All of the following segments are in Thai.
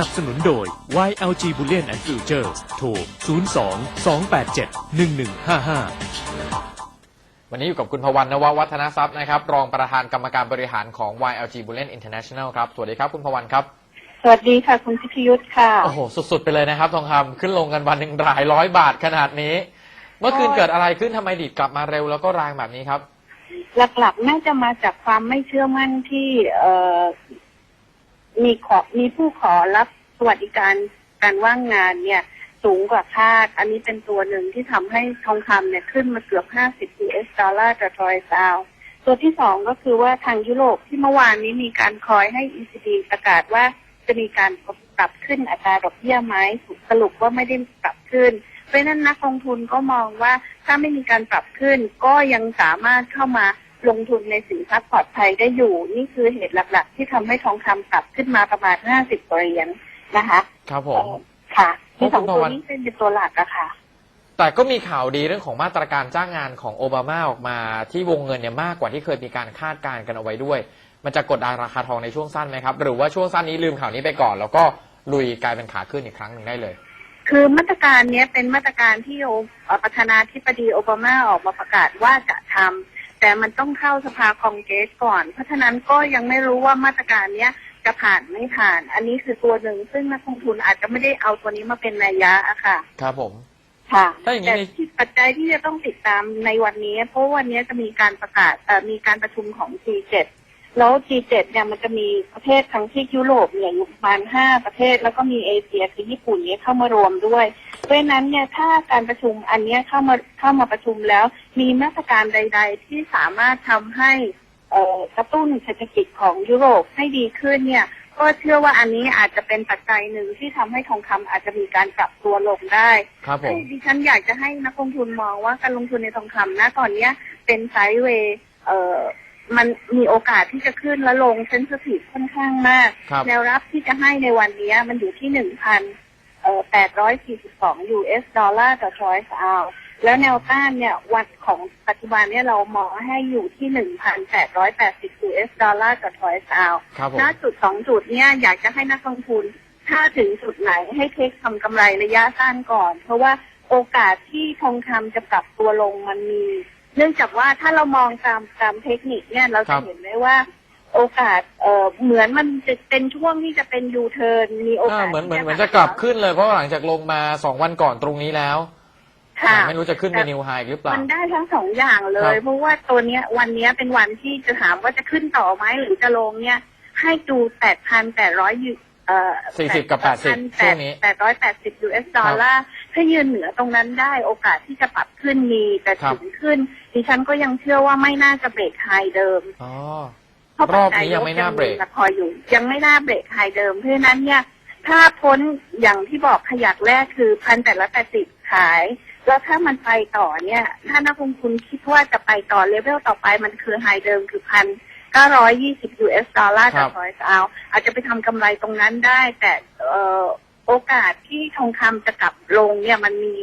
นับสนุนโดย YLG Bullion and Future โทร 02 287 1155วันนี้อยู่กับคุณพวันนววัฒนทรัพย์นะครับ รองประธานกรรมการบริหารของ YLG Bullion International ครับ สวัสดีครับคุณพวันครับ สวัสดีค่ะ คุณพิทยุทธ์ค่ะ โอ้โห สุดๆ ไปเลยนะครับ ทองคำขึ้นลงกันวันหนึ่งหลายร้อยบาทขนาดนี้ เมื่อคืนโอ้ยเกิดอะไรขึ้นทำไมดีดกลับมาเร็วแล้วก็แรงแบบนี้ครับ หลักๆ น่าจะมาจากความไม่เชื่อมั่นที่เอ่อ มีขอมีผู้ขอรับสวัสดิการการว่างงานเนี่ย สูงกว่าคาด อันนี้เป็นตัวหนึ่งที่ทำให้ทองคำเนี่ยขึ้นมาเกือบ 50 US ดอลลาร์ต่อทรอยซาวตัวที่สองก็คือว่าทางยุโรปที่เมื่อวานนี้มีการคอยให้ ECB ประกาศว่าจะมีการปรับขึ้นอัตราดอกเบี้ยไหมสรุปว่าไม่ได้ปรับขึ้น เพราะฉะนั้นนักลงทุนก็มองว่าถ้าไม่มีการปรับขึ้นก็ยังสามารถเข้ามา ลงทุนในสินทรัพย์ปลอดภัยได้อยู่ นี่คือเหตุหลัก ๆ ที่ทำให้ทองคำปรับขึ้นมาประมาณ50เหรียญนะคะ ครับผมเอ่อค่ะที่สองขอบคุณตัวพรนี้เป็นตัวหลักอะค่ะ แต่ก็มีข่าวดีเรื่องของมาตรการจ้างงานของโอบามาออกมาที่วงเงินเนี่ยมากกว่าที่เคยมีการคาดการณ์กันเอาไว้ด้วย มันจะกดดันราคาทองในช่วงสั้นไหมครับ หรือว่าช่วงสั้นนี้ลืมข่าวนี้ไปก่อน แล้วก็ลุยกลายเป็นขาขึ้นอีกครั้งหนึ่งได้เลยคือมาตรการเนี้ยเป็นมาตรการที่โอเอ่อประธานาธิบดีโอบามาออกมาประกาศว่าจะทำ แต่มันต้องเข้าสภาคองเกรสก่อน เพราะฉะนั้นก็ยังไม่รู้ว่ามาตรการเนี้ยจะผ่านไม่ผ่าน อันนี้คือตัวหนึ่งซึ่งนักลงทุนอาจจะไม่ได้เอาตัวนี้มาเป็นนัยยะอะค่ะ ครับผม ค่ะถ้าอย่างนี้ แต่ในที่ปัจจัยที่จะต้องติดตามในวันนี้ เพราะวันนี้จะมีการประกาศเอ่อมีการประชุมของ G7 แล้ว G7 เนี่ยมันจะมีประเทศทั้งที่ยุโรปเนี่ยอยู่ประมาณห้าประเทศ แล้วก็มีเอเชียคือญี่ปุ่นเนี่ยเข้ามารวมด้วย เพราะฉะนั้นเนี่ยถ้าการประชุมอันเนี้ยเข้ามาเข้ามาประชุมแล้ว มีมาตรการใด ๆ ที่สามารถทำให้เอ่อกระตุ้นเศรษฐกิจของยุโรปให้ดีขึ้นเนี่ย ก็เชื่อว่าอันนี้อาจจะเป็นปัจจัยหนึ่งที่ทำให้ทองคำอาจจะมีการปรับตัวลงได้ครับผมดิฉันอยากจะให้นักลงทุนมองว่าการลงทุนในทองคำนะตอนเนี้ยเป็นไซด์เวย์เอ่อมันมีโอกาสที่จะขึ้นและลงเซนซิทีฟค่อนข้างมากครับแนวรับที่จะให้ในวันนี้มันอยู่ที่หนึ่งพัน เอ่อแปดร้อยสี่สิบสอง US ดอลลาร์ต่อทรอยส์เอาแล้วแนวต้านเนี่ยวันของปัจจุบันเนี่ยเรามองให้อยู่ที่หนึ่งพันแปดร้อยแปดสิบ US ดอลลาร์ต่อทรอยส์เอาครับผมณจุดสองจุดเนี่ยอยากจะให้นักลงทุน ถ้าถึงจุดไหนให้เทคทำกำไรระยะสั้นก่อน เพราะว่าโอกาสที่ทองคำจะปรับตัวลงมันมี เนื่องจากว่าถ้าเรามองตามตามเทคนิคเนี่ยเราครัจะบเห็นได้ว่า โอกาสเอ่อเหมือนมันจะเป็นช่วงที่จะเป็นยูเทิร์นมีโอกาอ่าสเหมือนเหมือนที่เหมือนจะกลับขึ้นเลยเพราะว่าหลังจากลงมาสองวันก่อนตรงนี้แล้วค่ะแต่ไม่รู้จะขึ้นไปนิวไฮหรือเปล่า มันได้ทั้งสองอย่างเลครัยบเพราะว่าตัวเนี้ยวันเนี้ยเป็นวันที่จะถามว่าจะขึ้นต่อไหมหรือจะลงเนี่ย ให้ดูแปดพันแปดร้อยยูเอ่อ40กับ80ช่วงนี้แปดร้อยแปดสิบ US ดอลลาร์ถ้ายืนเหนือตรงนั้นได้โอกาสที่จะปรับขึ้นมีแต่ครับ ถึงขึ้น ดิฉันก็ยังเชื่อว่าไม่น่าจะเบรกไฮเดิม อ๋อ เพราะรอบนี้ยังไม่น่าเบรกปัจจัยลบยังมีมาคอยอยู่ ยังไม่น่าเบรกไฮเดิมเพราะฉะนั้นเนี่ย ถ้าพ้นอย่างที่บอกขยักแรกคือพันแปดร้อยแปดสิบขาย แล้วถ้ามันไปต่อเนี่ย ถ้านักลงทุนคิดว่าจะไปต่อเลเวลต่อไปมันคือไฮเดิมคือพันเก้าร้อยยี่สิบ US ดอลลาร์ครัต่อบทอยส์เอาอาจจะไปทำกำไรตรงนั้นได้ แต่เอ่อโอกาสที่ทองคำจะกลับลงเนี่ยมันมี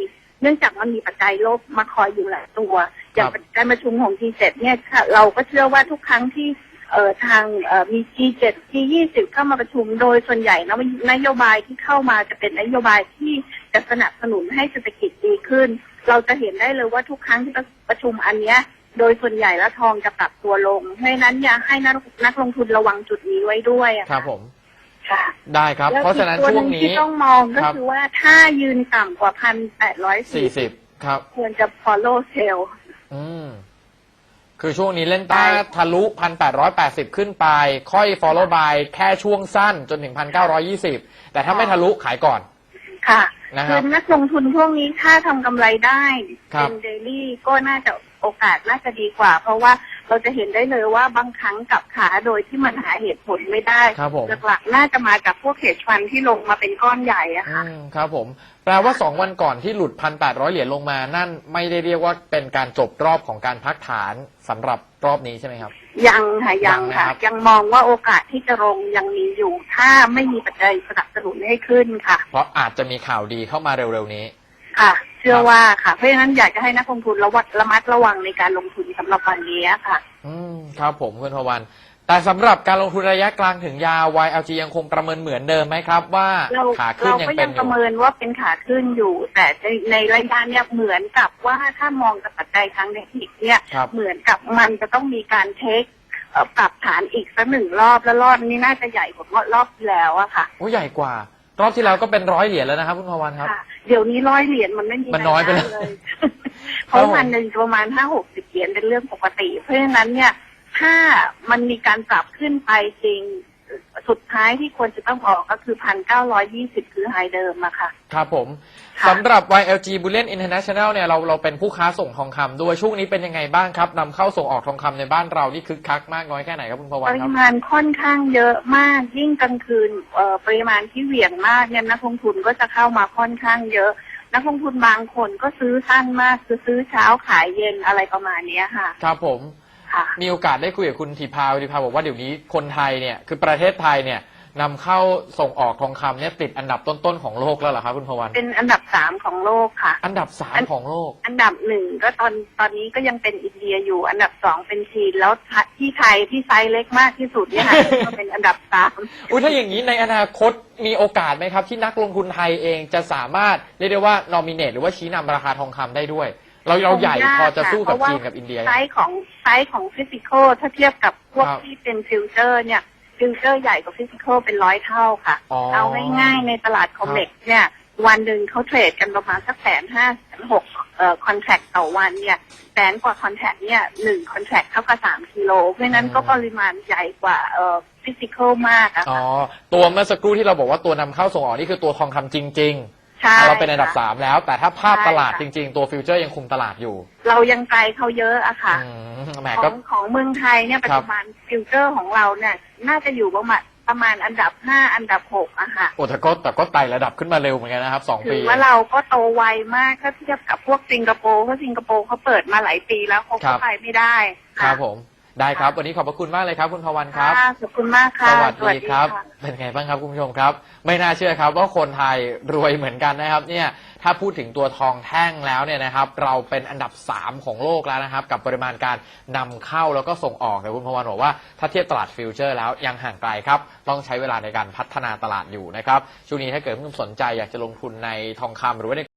เนื่องจากมันมีปัจจัยลบมาคอยอยู่หลายตัว อย่างการประชุมของ G7 เนี่ยค่ะเราก็เชื่อว่าทุกครั้งที่ เอ่อทางเอ่อมี G7 G20 เข้ามาประชุมโดยส่วนใหญ่นะนโยบายที่เข้ามาจะเป็นนโยบายที่จะสนับสนุนให้เศรษฐกิจดีขึ้น เราจะเห็นได้เลยว่าทุกครั้งที่ประชุมอันเนี้ยโดยส่วนใหญ่แล้วทองจะปรับตัวลงเพราะฉะนั้นอยากให้นักนักลงทุนระวังจุดนี้ไว้ด้วยอะครับผมค่ะได้ครับแล้วเพราะฉะนั้นอีกตัวช่หวงนึ่งนี้ที่ต้องมองก็ครับคือว่าถ้ายืนต่ำกว่าพันแปดร้อยสี่40ครับ ควรจะ follow sell อืม คือช่วงนี้เล่นใต้ทะลุ 1,880 ขึ้นไป ค่อย follow by แค่ช่วงสั้นจนถึง 1,920 แต่ถ้าไม่ทะลุขายก่อน ค่ะนะคคืรัอบนักลงทุนพวกนี้ถ้าทำกำไรได้ ครัเป็บนเดลี่ก็น่าจะโอกาสน่าจะดีกว่า เพราะว่า เราจะเห็นได้เลยว่าบางครั้งกลับขาโดยที่มันหาเหตุผลไม่ได้ครับผม หลักๆน่าจะมาจากพวกเหตุฟันที่ลงมาเป็นก้อนใหญ่อะอืค่ะ มครับผม แปลว่า 2 วันก่อนที่หลุด 1,800 เหรียญลงมานั่นไม่ได้เรียกว่าเป็นการจบรอบของการพักฐานสำหรับรอบนี้ใช่ไหมครับ ยังค่ะยังยังนะค่ะครับ ยังมองว่าโอกาสที่จะลงยังมีอยู่ ถ้าไม่มีปัจจัยสนับสนุนให้ขึ้นค่ะ เพราะอาจจะมีข่าวดีเข้ามาเร็วๆนี้ ค่ะ เชื่อครับว่าค่ะเพราะฉะนั้นอยากจะให้นักลงทุนระวัดระมัดระวังในการลงทุนสำหรับวันนี้ค่ะ อืมครับผมคุณพวัน แต่สำหรับการลงทุนระยะกลางถึงยาว YLG ยังคงประเมินเหมือนเดิมไหมครับ ว่าเราขาขึ้นเรายังก็เป็ยันงอประยู่เมินว่าเป็นขาขึ้นอยู่ แต่ในในระยะเนี่ยเหมือนกับว่าถ้ามองจากปัจจัยทางเทคนิคเนี่ย ครับ เหมือนกับมันจะต้องมีการเทคเอ่อปรับฐานอีกสักหนึ่งรอบแล้วรอบนี้น่าจะใหญ่กว่ารอบที่แล้วอะค่ะ โอ้ใหญ่กว่า รอบที่แล้วก็เป็นร้อยเหรียญแล้วนะครับคุณพวันครับ ค่ะ เดี๋ยวนี้ร้อยเหรียญมันไม่มีมันน้อยไปแล้วเลยเพราะวันหนึ่งประมาณห้าหกสิบเหรียญเป็นเรื่องปกติ เพราะฉะนั้นเนี่ย ถ้ามันมีการปรับขึ้นไปจริง สุดท้ายที่ควรจะต้องออกก็คือพันเก้าร้อยยี่สิบคือไฮเดิมอะค่ะ ครับผม ค่ะ สำหรับ YLG Bullion International เนี่ยเราเราเป็นผู้ค้าส่งทองคำด้วยช่วงนี้เป็นยังไงบ้างครับนำเข้าส่งออกทองคำในบ้านเรานี่คึกคักมากน้อยแค่ไหนครับคุณพปวันคริรับมาณค่อนข้างเยอะมาก ยิ่งกลางคืนเอ่อปริมาณที่เหวี่ยงมากเนี่ยนักลงทุนก็จะเข้ามาค่อนข้างเยอะ นักลงทุนบางคนก็ซื้อสั้นมากคือซื้อเช้าขายเย็นอะไรประมาณเนี้ยค่ะครับผม ค่ะ มีโอกาสได้คุยกับคุณทีพาทีพาบอกว่าเดี๋ยวนี้คนไทยเนี่ยคือประเทศไทยเนี่ย นำเข้าส่งออกทองคำเนี่ยติดอันดับต้นๆของโลกแล้วเหรอครับคุณพวัน เป็นอันดับสามของโลกค่ะ อันดับสามของโลก อันดับหนึ่งก็ตอนตอนนี้ก็ยังเป็นอินเดียอยู่ อันดับสองเป็นจีนแล้วที่ไทยที่ไซส์เล็กมากที่สุดเนี่ยค่ะ ก็เป็นอันดับสามอุ้ยถ้าอย่างนี้ในอนาคตมีโอกาสไหมครับ ที่นักลงทุนไทยเองจะสามารถเรียกได้ว่านอมิเนตหรือว่าชี้นำราคาทองคำได้ด้วย เราเราใหญ่พอจะสู้กับจีนกับอินเดียไซส์ของไซส์ของฟิสิกอลถ้าเทียบกับพวกครับ ที่เป็นฟิวเจอร์เนี่ย ฟิวเจอร์ใหญ่กว่าฟิสิกอลเป็นร้อยเท่าค่ะ อ๋อ เอาง่ายๆในตลาดคอมเม็กซ์เนี่ย วันหนึ่งเขาเทรดกันประมาณสักแสนห้าแสนหกเอ่อคอนแทคต่อวันเนี่ยแสนกว่าคอนแทคเนี่ยหนึ่งคอนแทคเท่ากับสามกิโลเพราะฉะนั้นก็ปริมาณใหญ่กว่าเอ่อฟิสิกอลมากอะอ๋อ ค่ะตัวเมื่อสักครู่ที่เราบอกว่าตัวนำเข้าส่งออกนี่คือตัวทองคำจริงใช่ ๆ เราเป็นอันดับค่ะสามแล้ว แต่ถ้าภาพใช่ตลาดค่ะ จริง ๆ ตัวฟิวเจอร์ยังคุมตลาดอยู่เรายังไกลเขาเยอะอะค่ะ อืมแหมขก็องของเมืองไทยเนี่ยปัจจุบันฟิวเจอร์ของเราเนี่ย น่าจะอยู่ประมาณประมาณอันดับห้าอันดับหกอะค่ะโอ้แต่ก็แต่ก็ไต่ระดับขึ้นมาเร็วเหมือนกันนะครับสองถืปี อว่าเราก็โตไวมากถ้าเทียบกับพวกสิงคโปร์เพราะสิงคโปร์เขาเปิดมาหลายปีแล้วเขาครัก็บ ไปไม่ได้ครับผม ได้ครับ วันนี้ขอบพระคุณมากเลยครับ คุณพวันครับ ค่ะขอบคุณมากสค่ะวัสดีครับะเป็นไงบ้างครับคุณผู้ชมครับ ไม่น่าเชื่อครับว่าคนไทยรวยเหมือนกันนะครับ เนี่ยถ้าพูดถึงตัวทองแท่งแล้วเนี่ยนะครับ เราเป็นอันดับ 3 ของโลกแล้วนะครับ กับปริมาณการนำเข้าแล้วก็ส่งออกแต่คุณพวันบอกว่าถ้าเทียบตลาดฟิวเจอร์แล้วยังห่างไกลครับ ต้องใช้เวลาในการพัฒนาตลาดอยู่นะครับช่วงนี้ถ้าเกิดคุณผู้ชมสนใจอยากจะลงทุนในทองคำหรือว่าใน